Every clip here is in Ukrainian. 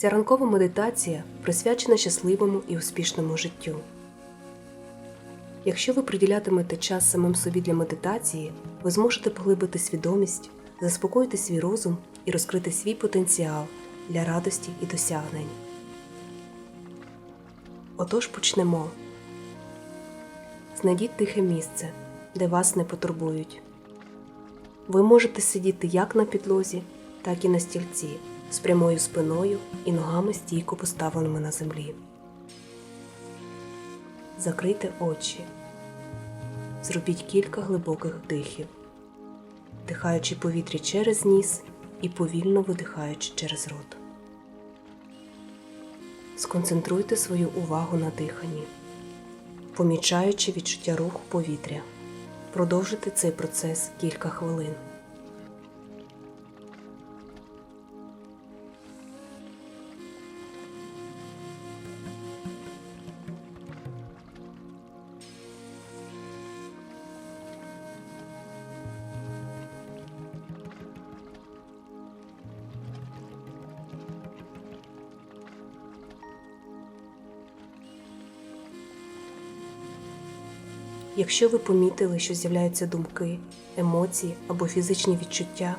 Ця ранкова медитація присвячена щасливому і успішному життю. Якщо ви приділятимете час самим собі для медитації, ви зможете поглибити свідомість, заспокоїти свій розум і розкрити свій потенціал для радості і досягнень. Отож почнемо. Знайдіть тихе місце, де вас не потурбують. Ви можете сидіти як на підлозі, так і на стільці з прямою спиною і ногами стійко поставленими на землі. Закрийте очі. Зробіть кілька глибоких вдихів, вдихаючи повітря через ніс і повільно видихаючи через рот. Сконцентруйте свою увагу на диханні, помічаючи відчуття руху повітря. Продовжуйте цей процес кілька хвилин. Якщо ви помітили, що з'являються думки, емоції або фізичні відчуття,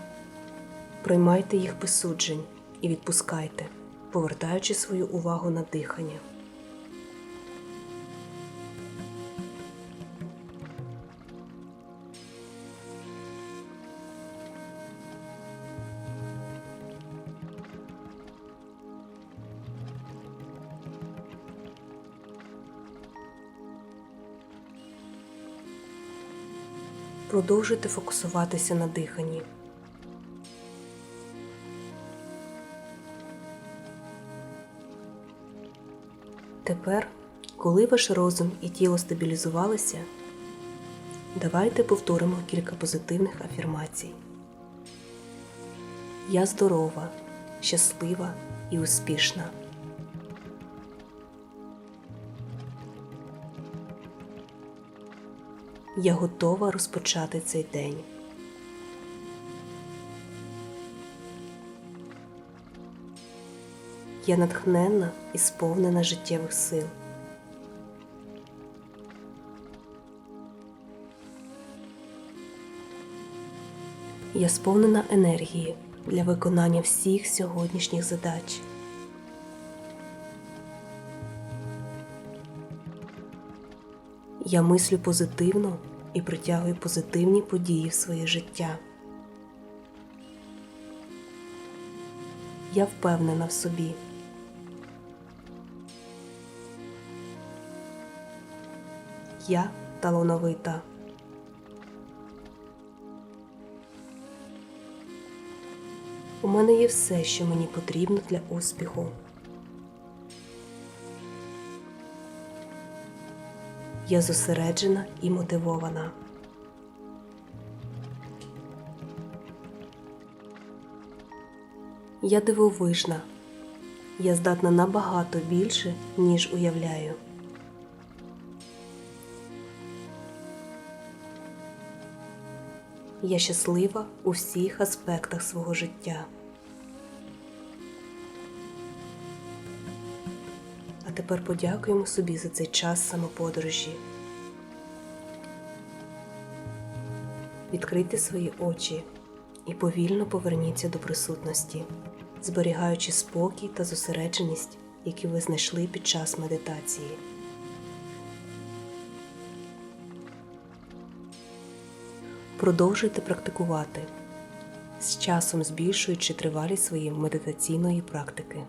приймайте їх без суджень і відпускайте, повертаючи свою увагу на дихання. Продовжуйте фокусуватися на диханні. Тепер, коли ваш розум і тіло стабілізувалися, давайте повторимо кілька позитивних афірмацій. Я здорова, щаслива і успішна. Я готова розпочати цей день. Я натхненна і сповнена життєвих сил. Я сповнена енергії для виконання всіх сьогоднішніх задач. Я мислю позитивно і притягую позитивні події в своє життя. Я впевнена в собі. Я талановита. У мене є все, що мені потрібно для успіху. Я зосереджена і мотивована. Я дивовижна. Я здатна набагато більше, ніж уявляю. Я щаслива у всіх аспектах свого життя. Тепер подякуємо собі за цей час самоподорожі. Відкрийте свої очі і повільно поверніться до присутності, зберігаючи спокій та зосередженість, які ви знайшли під час медитації. Продовжуйте практикувати, з часом збільшуючи тривалість своєї медитаційної практики.